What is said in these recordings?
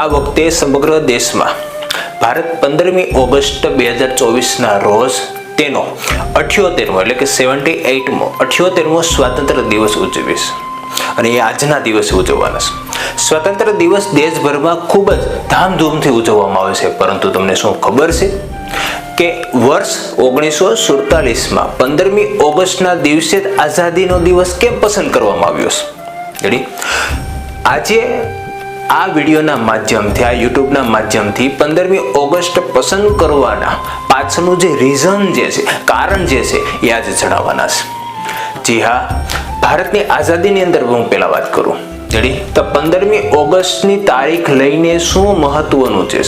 આ વખતે સમગ્ર દેશમાં ભારત પંદરમી ઓગસ્ટ બે હજાર ચોવીસના રોજ તેનો અઠ્યોતેરમો એટલે કે સેવન્ટી એઇટમો અઠ્યોતેરમો સ્વાતંત્ર્ય દિવસ ઉજવીશ. અને એ આજના દિવસે ઉજવવાના છે. સ્વતંત્ર દિવસ દેશભરમાં ખૂબ જ ધામધૂમથી ઉજવવામાં આવે છે. પરંતુ તમને શું ખબર છે? કે વર્ષ ઓગણીસો સુડતાલીસમાં પંદરમી ઓગસ્ટના દિવસે આઝાદીનો દિવસ કેમ પસંદ કરવામાં આવ્યો છે? આજે આ વિડીયોના માધ્યમથી, આ યુટ્યુબના માધ્યમથી પંદરમી ઓગસ્ટ પસંદ કરવાના પાછળનું જે રીઝન જે છે, કારણ જે છે, એ આજે જણાવવાના છે. જી હા, ભારતની આઝાદીની અંદર હું પહેલાં વાત કરું. જડી તો પંદરમી ઓગસ્ટની તારીખ લઈને શું મહત્વનું છે?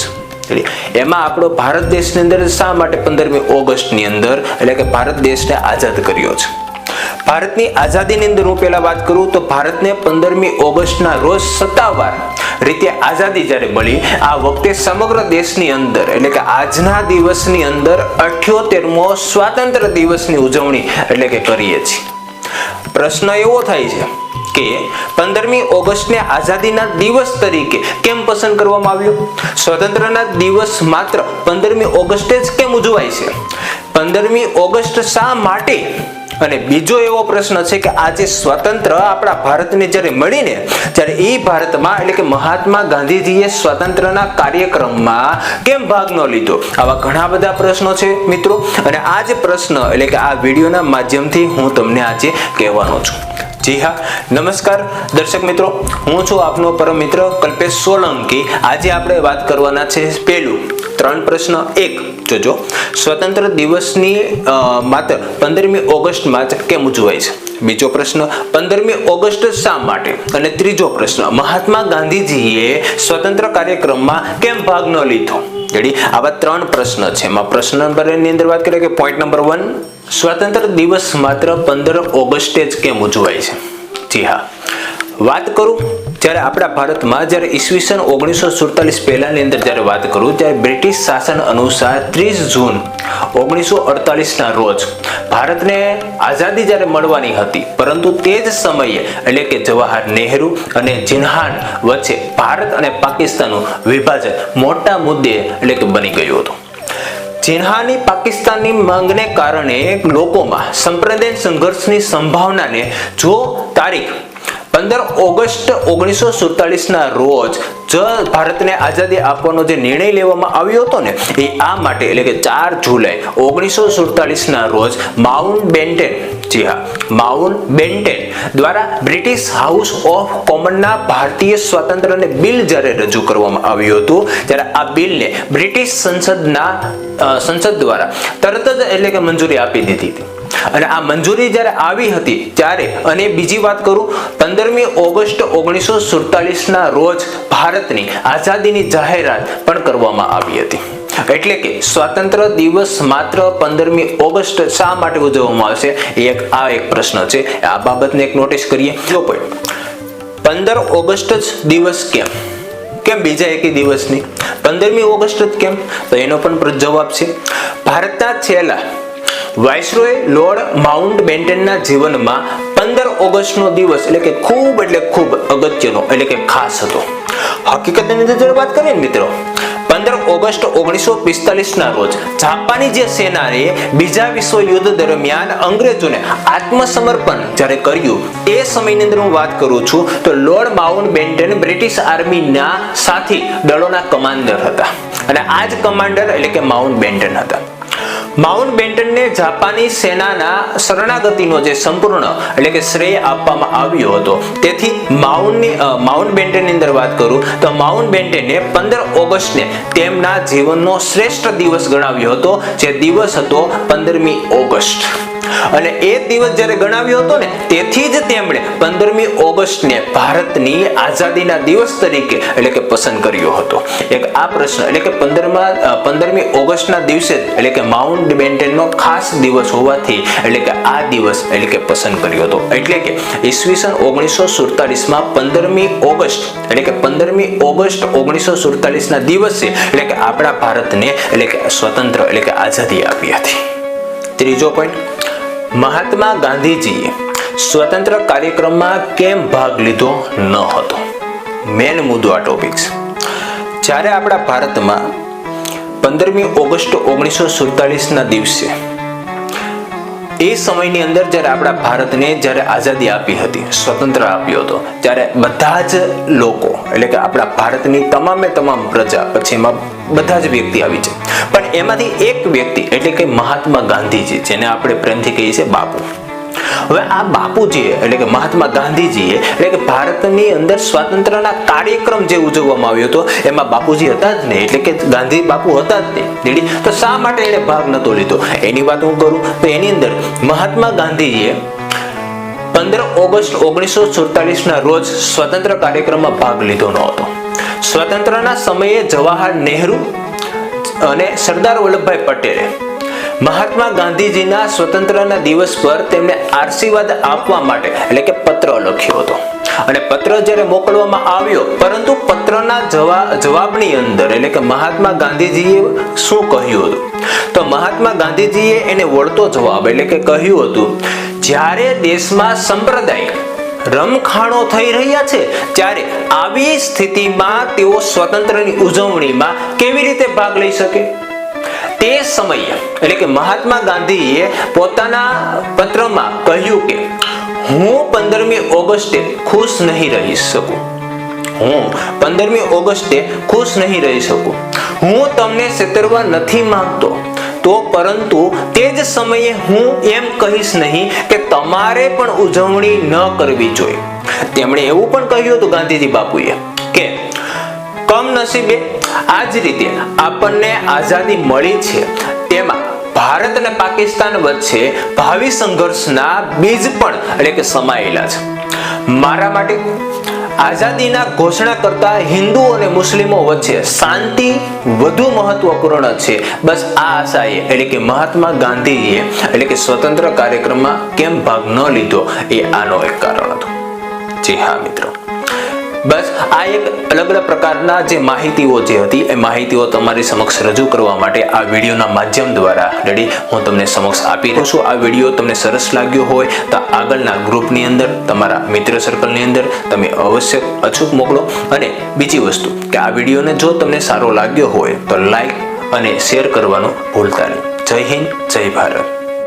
એમાં આપણો ભારત દેશની અંદર શા માટે પંદરમી ઓગસ્ટની અંદર, એટલે કે ભારત દેશને આઝાદ કર્યો છે? ભારતની આઝાદીની અંદર હું પહેલાં વાત કરું તો ભારતને પંદરમી ઓગસ્ટના રોજ સત્તાવાર રીતે આઝાદી જ્યારે મળી, આ વખતે સમગ્ર દેશની અંદર, એટલે કે આજના દિવસની અંદર અઠ્યોતેરમો સ્વાતંત્ર દિવસની ઉજવણી એટલે કે કરીએ છીએ. પ્રશ્ન એવો થાય છે કે પંદરમી ઓગસ્ટને આઝાદીના દિવસ તરીકે કેમ પસંદ કરવામાં આવ્યો? સ્વતંત્રના દિવસ માત્ર પંદરમી ઓગસ્ટે જ કેમ ઉજવાય છે? પંદરમી ઓગસ્ટ શા માટે અને બીજો એવો પ્રશ્ન છે કે આજે સ્વતંત્ર આપણા ભારતને જ્યારે મળીને, ત્યારે એ ભારતમાં એટલે કે મહાત્મા ગાંધીજીએ સ્વતંત્રના કાર્યક્રમમાં કેમ ભાગ ન લીધો? આવા ઘણા બધા પ્રશ્નો છે મિત્રો. અને આ જ પ્રશ્ન એટલે કે આ વિડીયોના માધ્યમથી હું તમને આજે કહેવાનો છું. જી હા, નમસ્કાર દર્શક મિત્રો. હું છું આપનો પરમ મિત્ર કલ્પેશ સોલંકી. આજે આપણે વાત કરવાના છે પેલું ત્રણ પ્રશ્ન. એક, જોજો. સ્વતંત્ર દિવસની માત્ર પંદરમી ઓગસ્ટમાં જ કેમ ઉજવાય છે? બીજો પ્રશ્ન, પંદરમી ઓગસ્ટ શા માટે? અને ત્રીજો પ્રશ્ન, મહાત્મા ગાંધીજીએ સ્વતંત્ર કાર્યક્રમમાં કેમ ભાગ ન લીધો? રેડી? આવા ત્રણ પ્રશ્ન છે. એમાં પ્રશ્ન નંબરની અંદર વાત કરીએ કે પોઈન્ટ નંબર વન સ્વતંત્ર દિવસ માત્ર પંદર ઓગસ્ટે જ કેમ ઉજવાય છે? જી હા. વાત કરું? જ્યારે આપણા ભારતમાં જ્યારે ઈસવીસન ઓગણીસો સુડતાલીસ પહેલાની અંદર જ્યારે વાત કરું, ત્યારે બ્રિટિશ શાસન અનુસાર ત્રીસ જૂન ઓગણીસો અડતાલીસના રોજ ભારતને આઝાદી જ્યારે મળવાની હતી, પરંતુ તે જ સમયે એટલે કે જવાહર નહેરુ અને જિન્હાન વચ્ચે ભારત અને પાકિસ્તાનનું વિભાજન મોટા મુદ્દે એટલે કે બની ગયું હતું. ચિન્હાની પાકિસ્તાનની માંગને કારણે લોકોમાં સંપ્રદાય સંઘર્ષની સંભાવનાને જો તારીખ પંદર ઓગસ્ટ ઓગણીસો સુડતાલીસના રોજ જ ભારતને આઝાદી આપવાનો જે નિર્ણય લેવામાં આવ્યો હતો ને, એ આ માટે એટલે કે ચાર જુલાઈ ઓગણીસો સુડતાલીસના રોજ માઉન્ટ બેન્ટેન, જી હા, માઉન્ટ બેન્ટેન દ્વારા બ્રિટિશ હાઉસ ઓફ કોમનના ભારતીય સ્વાતંત્ર્યને બિલ જ્યારે રજૂ કરવામાં આવ્યું હતું, ત્યારે આ બિલને બ્રિટિશ સંસદના સંસદ દ્વારા તરત જ એટલે કે મંજૂરી આપી દીધી હતી. અને આ મંજૂરી જ્યારે આવી હતી ત્યારે, અને બીજી વાત કરું, પંદરમી ઓગસ્ટ ઓગણીસો સુડતાલીસના રોજ ભારતની આઝાદીની જાહેરાત પણ કરવામાં આવી હતી. એટલે કે સ્વાતંત્ર દિવસ માત્ર પંદરમી ઓગસ્ટ શા માટે ઉજવવામાં આવશે? એક આ એક પ્રશ્ન છે. આ બાબતને એક નોટિસ કરીએ. જો પણ, પંદર ઓગસ્ટ જ દિવસ કેમ? કેમ બીજા એક દિવસની? પંદરમી ઓગસ્ટ જ કેમ? તો એનો પણ જવાબ છે. ભારતના છેલ્લા વાઇસરોય લોર્ડ માઉન્ટ બેન્ટનના જીવનમાં પંદર ઓગસ્ટનો દિવસ એટલે કે ખૂબ એટલે ખૂબ અગત્યનો, એટલે કે ખાસ હતો. હકીકતની અંદર વાત કરીએ ને મિત્રો, પંદર ઓગસ્ટ ઓગણીસો પિસ્તાલીસના રોજ જાપાની જે સેનાએ બીજા વિશ્વયુદ્ધ દરમિયાન અંગ્રેજોને આત્મસમર્પણ જ્યારે કર્યું, એ સમયની અંદર હું વાત કરું છું, તો લોર્ડ માઉન્ટ બેન્ટન બ્રિટિશ આર્મીના સાથી દળોના કમાન્ડર હતા. અને આ જ કમાન્ડર એટલે કે માઉન્ટ બેન્ટન હતા. માઉન્ટ બેન્ટનને જાપાની સેનાના શરણાગતિનો જે સંપૂર્ણ, એટલે કે શ્રેય આપવામાં આવ્યો હતો. તેથી માઉન્ટની માઉન્ટ બેન્ટનની અંદર વાત કરું, તો માઉન્ટ બેન્ટને પંદર ઓગસ્ટને તેમના જીવનનો શ્રેષ્ઠ દિવસ ગણાવ્યો હતો, જે દિવસ હતો પંદરમી ઓગસ્ટ. અને એ દિવસ જ્યારે ગણાવ્યો હતો ને તેથી જ તેમણે પંદરમી ઓગસ્ટને ભારતની આઝાદીના દિવસ તરીકે એટલે કે પસંદ કર્યો હતો એક આ પ્રશ્ન એટલે કે પંદરમા પંદરમી ઓગસ્ટના દિવસે એટલે કે માઉન્ટ બેન્ટેનનો ખાસ દિવસ હોવાથી એટલે કે આ દિવસ એટલે કે પસંદ કર્યો હતો એટલે કે ઈસવીસન ઓગણીસો સુડતાલીસમાં પંદરમી ઓગસ્ટ એટલે કે પંદરમી ઓગસ્ટ ઓગણીસો સુડતાલીસના દિવસે એટલે કે આપણા ભારતને એટલે કે સ્વતંત્ર એટલે કે આઝાદી આપી હતી ત્રીજો પોઈન્ટ મહાત્મા ગાંધીજીએ સ્વતંત્ર કાર્યક્રમમાં કેમ ભાગ લીધો ન હતો? મેન મુદ્દો આ ટોપિક્સ જ્યારે આપણા ભારતમાં પંદરમી ઓગસ્ટ ઓગણીસો સુડતાલીસના દિવસે એ સમયની અંદર જ્યારે આપણા ભારતને જ્યારે આઝાદી આપી હતી, સ્વતંત્ર આપ્યો હતો, ત્યારે બધા જ લોકો, એટલે કે આપણા ભારતની તમામે તમામ પ્રજા પછી એમાં બધા જ વ્યક્તિ આવી છે પણ એમાંથી એક વ્યક્તિ, એટલે કે મહાત્મા ગાંધીજી, જેને આપણે પ્રેમથી કહીએ છીએ બાપુ. હવે આ બાપુજીએ, એટલે કે મહાત્મા ગાંધીજીએ, એટલે કે ભારતની અંદર સ્વાતંત્ર્યના કાર્યક્રમ જે ઉજવવામાં આવ્યો હતો, એમાં બાપુજી હતા જ નહીં, એટલે કે ગાંધી બાપુ હતા જ નહીં. તો શા માટે એણે ભાગ નહોતો લીધો? એની વાત હું કરું, તો એની અંદર મહાત્મા ગાંધીજીએ પંદર ઓગસ્ટ ઓગણીસો સુડતાલીસના રોજ સ્વતંત્ર કાર્યક્રમમાં ભાગ લીધો ન હતો. સ્વતંત્રના સમયે જવાહર નહેરુ અને સરદાર વલ્લભભાઈ પટેલે મહાત્મા ગાંધીજીના સ્વતંત્રના દિવસ પર તેમને આશીર્વાદ આપવા માટે એટલે કે પત્ર લખ્યો હતો. અને પત્ર જ્યારે મોકલવામાં આવ્યો, પરંતુ પત્રના જવાબ જવાબની અંદર એટલે કે મહાત્મા ગાંધીજીએ શું કહ્યું હતું? તો મહાત્મા ગાંધીજીએ એને વળતો જવાબ એટલે કે કહ્યું હતું, જ્યારે દેશમાં સંપ્રદાય રમખાણો થઈ રહ્યા છે, ત્યારે આવી સ્થિતિમાં તેઓ સ્વતંત્રની ઉજવણીમાં કેવી રીતે ભાગ લઈ શકે? તે સમયે, એટલે કે મહાત્મા ગાંધીએ પોતાના પત્રમાં કહ્યું કે, હું પંદરમી ઓગસ્ટે ખુશ નહીં રહી શકું. હું પંદરમી ઓગસ્ટે ખુશ નહીં રહી શકું. હું તમને છેતરવા નથી માંગતો. તો પરંતુ તે જ સમયે હું એમ કહીશ નહીં કે તમારે પણ ઉજવણી ન કરવી જોઈએ. તેમણે એવું પણ કહ્યું હતું ગાંધીજી બાપુએ કે કમનસીબે આ જ રીતે આપણને આઝાદી મળી છે. તેમાં ભારત અને પાકિસ્તાન વચ્ચે ભાવિ સંઘર્ષના બીજ પણ એટલે કે સમાયેલા છે. મારા માટે આઝાદીના ઘોષણા કરતા હિન્દુ અને મુસ્લિમો વચ્ચે શાંતિ વધુ મહત્વપૂર્ણ છે. બસ આ આશાએ એટલે કે મહાત્મા ગાંધીજીએ એટલે કે સ્વતંત્ર કાર્યક્રમમાં કેમ ભાગ ન લીધો એ આનો એક કારણ હતો. જી હા, મિત્રો. બસ, આ એક અલગ અલગ પ્રકારના જે માહિતીઓ જે હતી, એ માહિતીઓ તમારી સમક્ષ રજૂ કરવા માટે આ વિડીયોના માધ્યમ દ્વારા રેડી હું તમને સમક્ષ આપી રહ્યો છું. આ વીડિયો તમને સરસ લાગ્યો હોય તો આગળના ગ્રુપની અંદર, તમારા મિત્ર સર્કલની અંદર તમે અવશ્ય અચૂક મોકલો. અને બીજી વસ્તુ, કે આ વિડીયોને જો તમને સારો લાગ્યો હોય તો લાઈક અને શેર કરવાનું ભૂલતા નહીં. જય હિન્દ, જય ભારત.